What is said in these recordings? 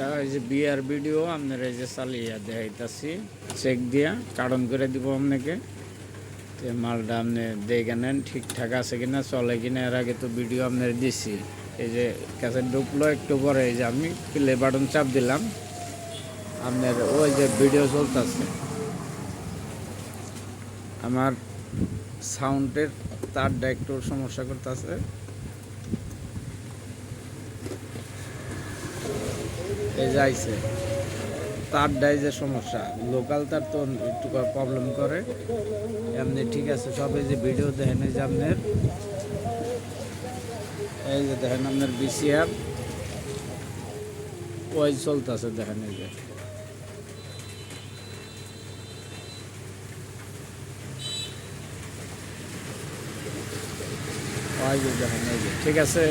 একটা এই যে বিয়ার ভিডিও, আপনার এই যে চালিয়ে দেখাইতাছি চেক দিয়া, কারণ করে দিব আপনাকে। যে মালটা আপনি দেখে নেন, ঠিকঠাক আছে কিনা, চলে কিনা, এর আগে তো ভিডিও আপনার দিছি। এই যে ক্যাসেট ঢুকলো, একটু পরে এই যে আমি প্লে বাটন চাপ দিলাম। আপনার ওই যে ভিডিও চলতেছে। আমার সাউন্ডের তারটা একটু সমস্যা করতেছে। এই যে আইছে তারটাই যে সমস্যা, লোকাল তার তো একটু প্রবলেম করে। এমনি ঠিক আছে, সব এই যে ভিডিও দেখেন, এই যে আপনার, এই যে দেখেন আপনার বিসিআর ওই চলতেছে দেখেন এই যে, ঠিক আছে?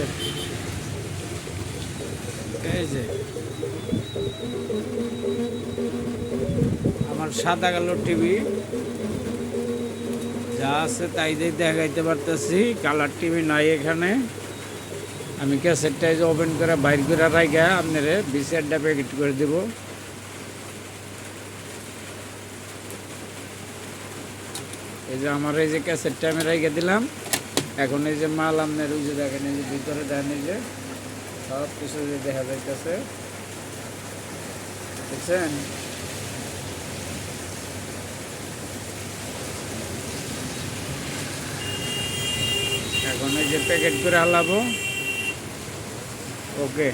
আমার সাদা কালো টিভি যা আছে তাই দিয়ে দেখাইতে পারতেছি, কালার টিভি নাই এখানে। আমি ক্যাসেটটা যে ওপেন করে বাইর করে রাখা আপনারে বিসেটটা প্যাকেট করে দেব। এই যে আমার এই যে ক্যাসেটটা আমি রেখে দিলাম। এখন এই যে মাল আপনার ওই যে দেখেন, এই যে ভিতরে দেন এই যে। সব কিছু যদি দেখা যাইতেছে দেখছেন? এখন এই যে প্যাকেট করে হালাবো। ওকে